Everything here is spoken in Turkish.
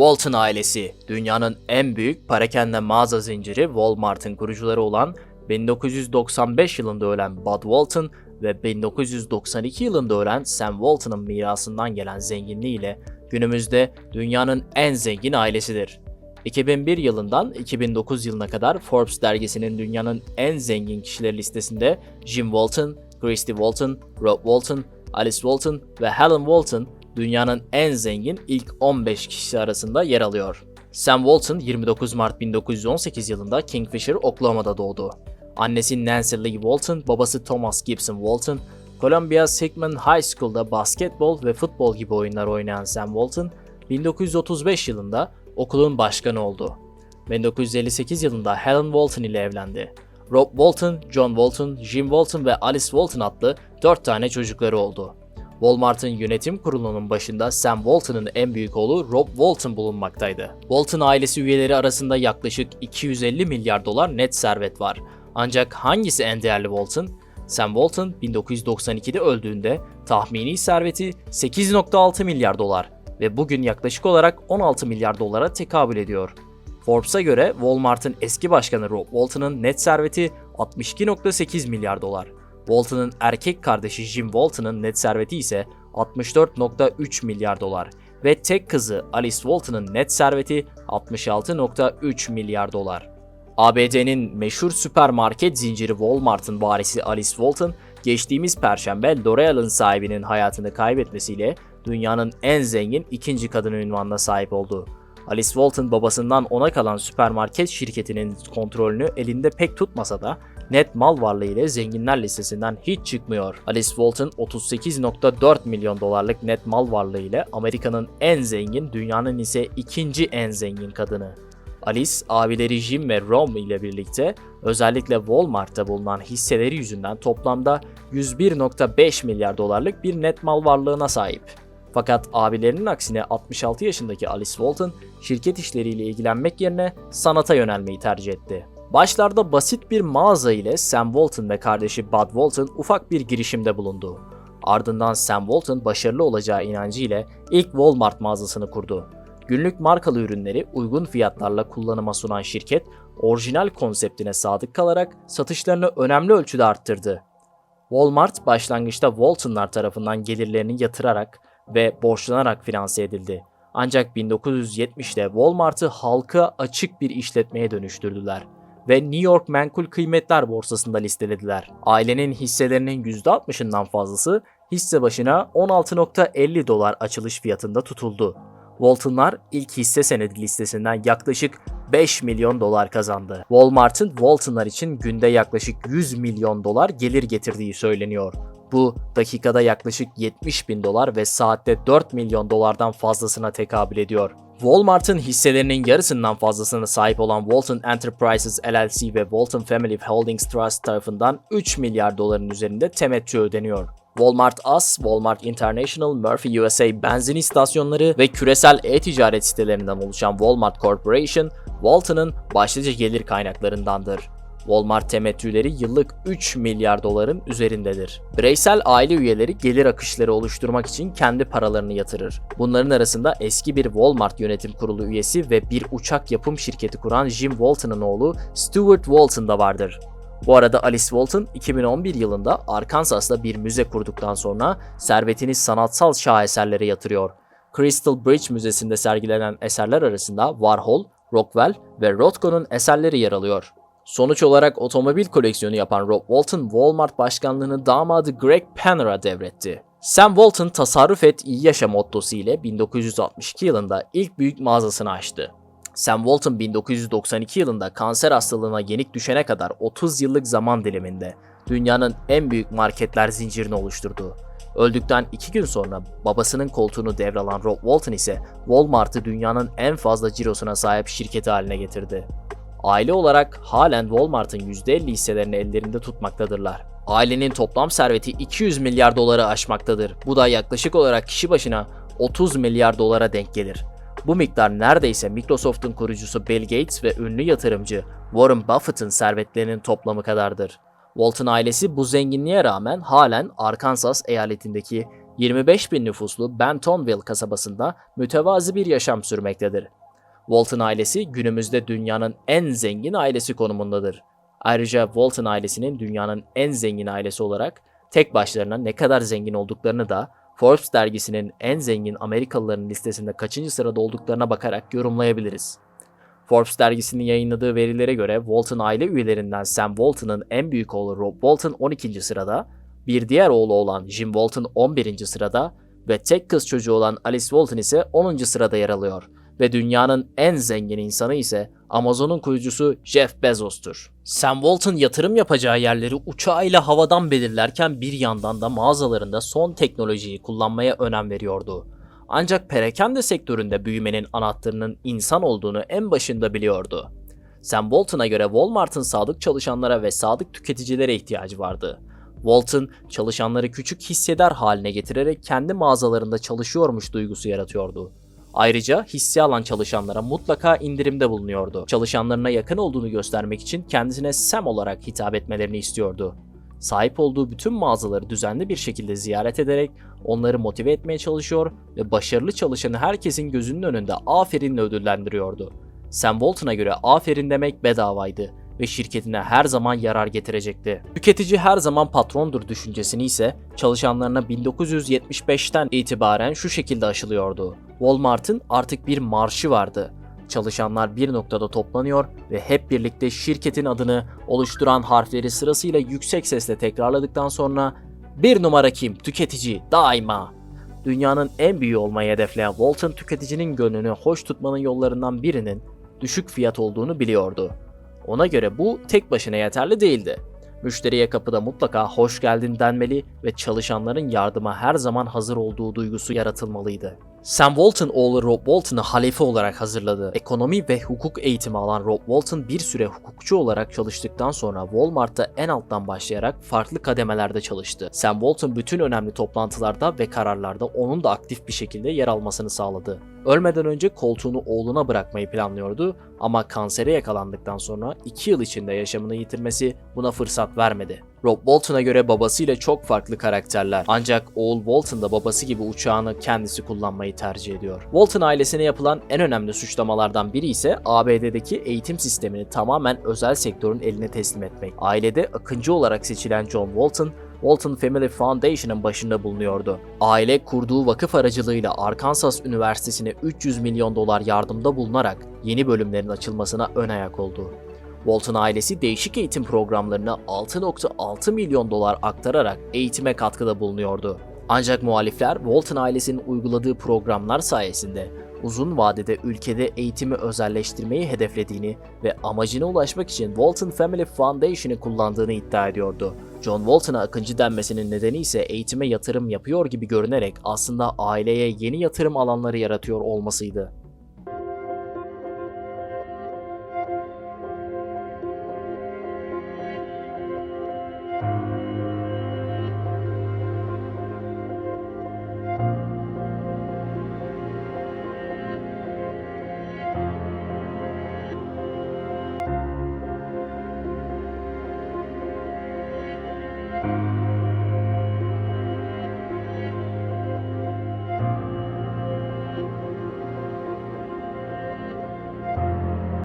Walton ailesi, dünyanın en büyük parakende mağaza zinciri Walmart'ın kurucuları olan 1995 yılında ölen Bud Walton ve 1992 yılında ölen Sam Walton'ın mirasından gelen zenginliğiyle günümüzde dünyanın en zengin ailesidir. 2001 yılından 2009 yılına kadar Forbes dergisinin dünyanın en zengin kişileri listesinde Jim Walton, Christy Walton, Rob Walton, Alice Walton ve Helen Walton dünyanın en zengin ilk 15 kişisi arasında yer alıyor. Sam Walton 29 Mart 1918 yılında Kingfisher, Oklahoma'da doğdu. Annesi Nancy Lee Walton, babası Thomas Gibson Walton, Columbia Sigmund High School'da basketbol ve futbol gibi oyunlar oynayan Sam Walton, 1935 yılında okulun başkanı oldu. 1958 yılında Helen Walton ile evlendi. Rob Walton, John Walton, Jim Walton ve Alice Walton adlı 4 tane çocukları oldu. Walmart'ın yönetim kurulunun başında Sam Walton'ın en büyük oğlu Rob Walton bulunmaktaydı. Walton ailesi üyeleri arasında yaklaşık 250 milyar dolar net servet var. Ancak hangisi en değerli Walton? Sam Walton 1992'de öldüğünde tahmini serveti 8.6 milyar dolar ve bugün yaklaşık olarak 16 milyar dolara tekabül ediyor. Forbes'a göre Walmart'ın eski başkanı Rob Walton'ın net serveti 62.8 milyar dolar. Walton'ın erkek kardeşi Jim Walton'ın net serveti ise 64.3 milyar dolar ve tek kızı Alice Walton'ın net serveti 66.3 milyar dolar. ABD'nin meşhur süpermarket zinciri Walmart'ın varisi Alice Walton, geçtiğimiz perşembe L'Oreal'ın sahibinin hayatını kaybetmesiyle dünyanın en zengin ikinci kadını ünvanına sahip oldu. Alice Walton babasından ona kalan süpermarket şirketinin kontrolünü elinde pek tutmasa da net mal varlığı ile zenginler listesinden hiç çıkmıyor. Alice Walton 38.4 milyon dolarlık net mal varlığı ile Amerika'nın en zengin, dünyanın ise ikinci en zengin kadını. Alice, abileri Jim ve Rom ile birlikte özellikle Walmart'ta bulunan hisseleri yüzünden toplamda 101.5 milyar dolarlık bir net mal varlığına sahip. Fakat abilerinin aksine 66 yaşındaki Alice Walton şirket işleriyle ilgilenmek yerine sanata yönelmeyi tercih etti. Başlarda basit bir mağaza ile Sam Walton ve kardeşi Bud Walton ufak bir girişimde bulundu. Ardından Sam Walton başarılı olacağı inancıyla ilk Walmart mağazasını kurdu. Günlük markalı ürünleri uygun fiyatlarla kullanıma sunan şirket, orijinal konseptine sadık kalarak satışlarını önemli ölçüde arttırdı. Walmart başlangıçta Walton'lar tarafından gelirlerini yatırarak ve borçlanarak finanse edildi. Ancak 1970'te Walmart'ı halka açık bir işletmeye dönüştürdüler ve New York Menkul Kıymetler Borsası'nda listelediler. Ailenin hisselerinin %60'ından fazlası hisse başına 16.50 dolar açılış fiyatında tutuldu. Walton'lar ilk hisse senedi listesinden yaklaşık 5 milyon dolar kazandı. Walmart'ın Walton'lar için günde yaklaşık 100 milyon dolar gelir getirdiği söyleniyor. Bu dakikada yaklaşık 70 bin dolar ve saatte 4 milyon dolardan fazlasına tekabül ediyor. Walmart'ın hisselerinin yarısından fazlasına sahip olan Walton Enterprises LLC ve Walton Family Holdings Trust tarafından 3 milyar doların üzerinde temettü ödeniyor. Walmart Us, Walmart International, Murphy USA benzin istasyonları ve küresel e-ticaret sitelerinden oluşan Walmart Corporation, Walton'ın başlıca gelir kaynaklarındandır. Walmart temettüleri yıllık 3 milyar doların üzerindedir. Bireysel aile üyeleri gelir akışları oluşturmak için kendi paralarını yatırır. Bunların arasında eski bir Walmart yönetim kurulu üyesi ve bir uçak yapım şirketi kuran Jim Walton'ın oğlu Stuart Walton da vardır. Bu arada Alice Walton 2011 yılında Arkansas'ta bir müze kurduktan sonra servetini sanatsal şaheserlere yatırıyor. Crystal Bridge Müzesi'nde sergilenen eserler arasında Warhol, Rockwell ve Rothko'nun eserleri yer alıyor. Sonuç olarak otomobil koleksiyonu yapan Rob Walton, Walmart başkanlığını damadı Greg Penner'a devretti. Sam Walton tasarruf et iyi yaşa mottosu ile 1962 yılında ilk büyük mağazasını açtı. Sam Walton 1992 yılında kanser hastalığına yenik düşene kadar 30 yıllık zaman diliminde dünyanın en büyük marketler zincirini oluşturdu. Öldükten 2 gün sonra babasının koltuğunu devralan Rob Walton ise Walmart'ı dünyanın en fazla cirosuna sahip şirketi haline getirdi. Aile olarak halen Walmart'ın %50 hisselerini ellerinde tutmaktadırlar. Ailenin toplam serveti 200 milyar doları aşmaktadır. Bu da yaklaşık olarak kişi başına 30 milyar dolara denk gelir. Bu miktar neredeyse Microsoft'un kurucusu Bill Gates ve ünlü yatırımcı Warren Buffett'ın servetlerinin toplamı kadardır. Walton ailesi bu zenginliğe rağmen halen Arkansas eyaletindeki 25 bin nüfuslu Bentonville kasabasında mütevazi bir yaşam sürmektedir. Walton ailesi günümüzde dünyanın en zengin ailesi konumundadır. Ayrıca Walton ailesinin dünyanın en zengin ailesi olarak tek başlarına ne kadar zengin olduklarını da Forbes dergisinin en zengin Amerikalıların listesinde kaçıncı sırada olduklarına bakarak yorumlayabiliriz. Forbes dergisinin yayınladığı verilere göre Walton aile üyelerinden Sam Walton'ın en büyük oğlu Rob Walton 12. sırada, bir diğer oğlu olan Jim Walton 11. sırada ve tek kız çocuğu olan Alice Walton ise 10. sırada yer alıyor ve dünyanın en zengin insanı ise Amazon'un kurucusu Jeff Bezos'tur. Sam Walton yatırım yapacağı yerleri uçağıyla havadan belirlerken bir yandan da mağazalarında son teknolojiyi kullanmaya önem veriyordu. Ancak perakende sektöründe büyümenin anahtarının insan olduğunu en başında biliyordu. Sam Walton'a göre Walmart'ın sadık çalışanlara ve sadık tüketicilere ihtiyacı vardı. Walton, çalışanları küçük hisseder haline getirerek kendi mağazalarında çalışıyormuş duygusu yaratıyordu. Ayrıca hisse alan çalışanlara mutlaka indirimde bulunuyordu. Çalışanlarına yakın olduğunu göstermek için kendisine Sam olarak hitap etmelerini istiyordu. Sahip olduğu bütün mağazaları düzenli bir şekilde ziyaret ederek onları motive etmeye çalışıyor ve başarılı çalışanı herkesin gözünün önünde aferinle ödüllendiriyordu. Sam Walton'a göre aferin demek bedavaydı ve şirketine her zaman yarar getirecekti. Tüketici her zaman patrondur düşüncesini ise çalışanlarına 1975'ten itibaren şu şekilde aşılıyordu. Walmart'ın artık bir marşı vardı. Çalışanlar bir noktada toplanıyor ve hep birlikte şirketin adını oluşturan harfleri sırasıyla yüksek sesle tekrarladıktan sonra bir numara kim? Tüketici daima. Dünyanın en büyüğü olmayı hedefleyen Walton tüketicinin gönlünü hoş tutmanın yollarından birinin düşük fiyat olduğunu biliyordu. Ona göre bu tek başına yeterli değildi. Müşteriye kapıda mutlaka hoş geldin denmeli ve çalışanların yardıma her zaman hazır olduğu duygusu yaratılmalıydı. Sam Walton oğlu Rob Walton'ı halefe olarak hazırladı. Ekonomi ve hukuk eğitimi alan Rob Walton bir süre hukukçu olarak çalıştıktan sonra Walmart'ta en alttan başlayarak farklı kademelerde çalıştı. Sam Walton bütün önemli toplantılarda ve kararlarda onun da aktif bir şekilde yer almasını sağladı. Ölmeden önce koltuğunu oğluna bırakmayı planlıyordu ama kansere yakalandıktan sonra 2 yıl içinde yaşamını yitirmesi buna fırsat vermedi. Rob Walton'a göre babasıyla çok farklı karakterler. Ancak oğul Walton da babası gibi uçağını kendisi kullanmayı tercih ediyor. Walton ailesine yapılan en önemli suçlamalardan biri ise ABD'deki eğitim sistemini tamamen özel sektörün eline teslim etmek. Ailede akıncı olarak seçilen John Walton, Walton Family Foundation'ın başında bulunuyordu. Aile kurduğu vakıf aracılığıyla Arkansas Üniversitesi'ne 300 milyon dolar yardımda bulunarak yeni bölümlerin açılmasına ön ayak oldu. Walton ailesi değişik eğitim programlarına 6.6 milyon dolar aktararak eğitime katkıda bulunuyordu. Ancak muhalifler Walton ailesinin uyguladığı programlar sayesinde uzun vadede ülkede eğitimi özelleştirmeyi hedeflediğini ve amacına ulaşmak için Walton Family Foundation'ı kullandığını iddia ediyordu. John Walton'a akıncı denmesinin nedeni ise eğitime yatırım yapıyor gibi görünerek aslında aileye yeni yatırım alanları yaratıyor olmasıydı.